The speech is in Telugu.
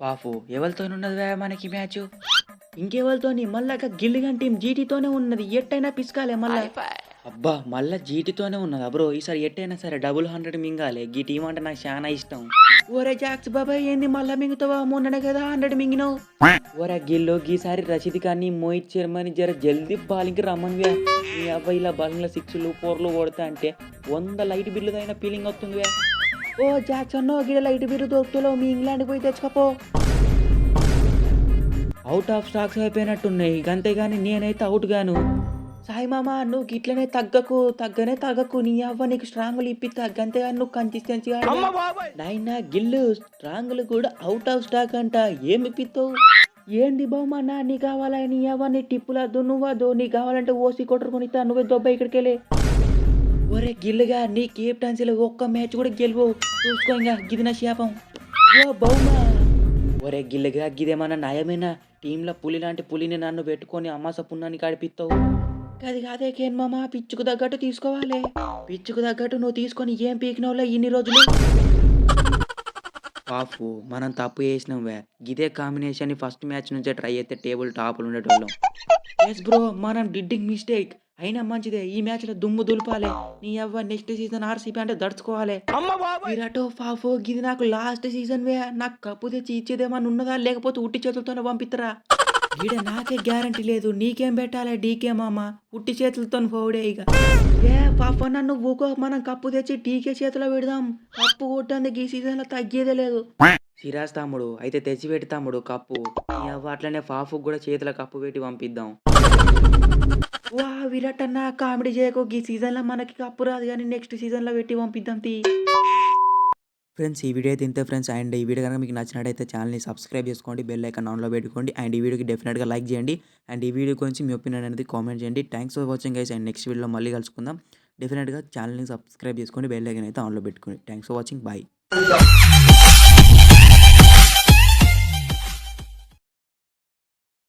పాపు ఎవరితో ఉన్నది వే మనకి మ్యాచ్? ఇంకెవరితోని మళ్ళా గిల్లిగన్ టీం జీటీతోనే ఉన్నది. ఎట్టయినా పిసుకాలే మళ్ళా. అబ్బా మళ్ళా జీటీతోనే ఉన్నదా బ్రో? ఈసారి ఎట్టయినా సరే డబుల్ హండ్రెడ్ మింగాలి. గీ టీం అంటే నాకు చాలా ఇష్టం. ఒరే జాక్స్ బాబాయ్ ఏంది మళ్ళా మింగుతావా? మొన్ననే కదా హండ్రెడ్ మింగినావు. ఒరే గిల్లో గీసారి రషీద్ ఖాన్ని మోహిత్ శర్మని జర జల్దీ బాలింగ్కి రమ్మనివే నీ అబ్బాయి ఇలా బలంలో సిక్స్లు ఫోర్లు కొడతా అంటే వంద లైట్ బిల్లు అయినా ఫీలింగ్ వస్తుంది ఓ జాక్సన్ గిడ లైట్ బిల్లు దొరుకుతులో మీ ఇంగ్లాండ్ పోయి తెచ్చుకపో. అవుట్ ఆఫ్ స్టాక్స్ అయిపోయినట్టున్నాయి. అంతేగాని నేనైతే అవుట్ గాను. సాయి మామ నువ్వు గిట్లనే తగ్గకు తగ్గనే తగ్గకు నీ అవ్వ నీకు స్ట్రాంగులు ఇప్పి తగ్గంతేగాని నువ్వు కన్సిస్టెన్సీ నాయన గిల్లు స్ట్రాంగులు కూడా అవుట్ ఆఫ్ స్టాక్ అంట. ఏమి ఇప్పిస్తావు ఏంది బామ్మా నీ కావాలా నీ అవ్వ నీ టిప్పులద్దు నువ్వద్దు నీ కావాలంటే ఓసి కొట్టుకొని ఇస్తా నువ్వే దొబ్బ ఇక్కడికి వెళ్ళి ఒరే గిల్లుగా నీ కేప్టెన్సీలో ఒక్క మ్యాచ్ కూడా గెలువు చూసుకో ఇంకా గిది నా శాపం. ఓ బౌమా. ఒరే గిల్లుగా గిదేమన్నా నయమేనా టీంలో పులి లాంటి పులిని నన్ను పెట్టుకొని అమ్మాస పున్నాన్ని కడిపిస్తావు అది కాదే కేన్ మామ పిచ్చుకు తగ్గట్టు తీసుకోవాలి. పిచ్చుకు తగ్గట్టు నువ్వు తీసుకొని ఏం పీకినవులే ఇన్ని రోజులు? పాపు మనం తప్పు చేసినాం వే. గిదే కాంబినేషన్ ఫస్ట్ మ్యాచ్ నుంచే ట్రై అయితే టేబుల్ టాప్లు ఉండేటోళ్ళం. ఎస్ బ్రో మనం డిడ్డింగ్ మిస్టేక్. అయినా మంచిదే ఈ మ్యాచ్లో దుమ్ము దులపాలి. నీ అవ్వ నెక్స్ట్ సీజన్ ఆర్సీపీ అంటే దడుచుకోవాలి. విరాటో ఫాఫో గిది నాకు లాస్ట్ సీజన్ వే. నాకు కప్పు తెచ్చి ఇచ్చేదేమన్నా ఉన్నదా లేకపోతే ఉట్టి చేతులతోనే పంపిత్తరా? ఈడ నాకే గ్యారంటీ లేదు. నీకేం పెట్టాలి డీకే మామ? ఉట్టి చేతులతో పోవుడే ఇక ఏ పాప నన్ను ఊకో. మనం కప్పు తెచ్చి డీకే చేతిలో పెడదాం. కప్పు కొట్టందుకు ఈ సీజన్లో తగ్గేదే లేదు. సిరాజ్ తమ్ముడు అయితే తెచ్చి తమ్ముడు కప్పు. నీ అవ్వ అట్లనే ఫాఫుకు కూడా చేతిలో కప్పు పెట్టి పంపిద్దాం. వా విరాట్ అన్న కామెడీ చేయకు. ఈ సీజన్లో మనకి కప్పు రాదు కానీ నెక్స్ట్ సీజన్లో పెట్టి పంపిద్దాం తీ. ఫ్రెండ్స్ ఈ వీడియో అయితే ఇంతే ఫ్రెండ్స్. అండ్ ఈ వీడియో కనుక మీకు నచ్చినట్టయితే ఛానల్ని సబ్స్క్రైబ్ చేసుకోండి బెల్ ఐకాన్ ఆన్లో పెట్టుకోండి. అండ్ ఈ వీడియోకి డెఫినెట్గా లైక్ చేయండి. అండ్ ఈ వీడియో గురించి మీ ఒపీనియన్ అనేది కామెంట్ చేయండి. Thanks for watching guys and next వీడియోలో మళ్ళీ కలుసుకుందాం. డెఫినెట్గా ఛానల్ని సబ్స్క్రైబ్ చేసుకోండి బెల్ ఐకాన్ అయితే ఆన్లో పెట్టుకోండి. Thanks for watching bye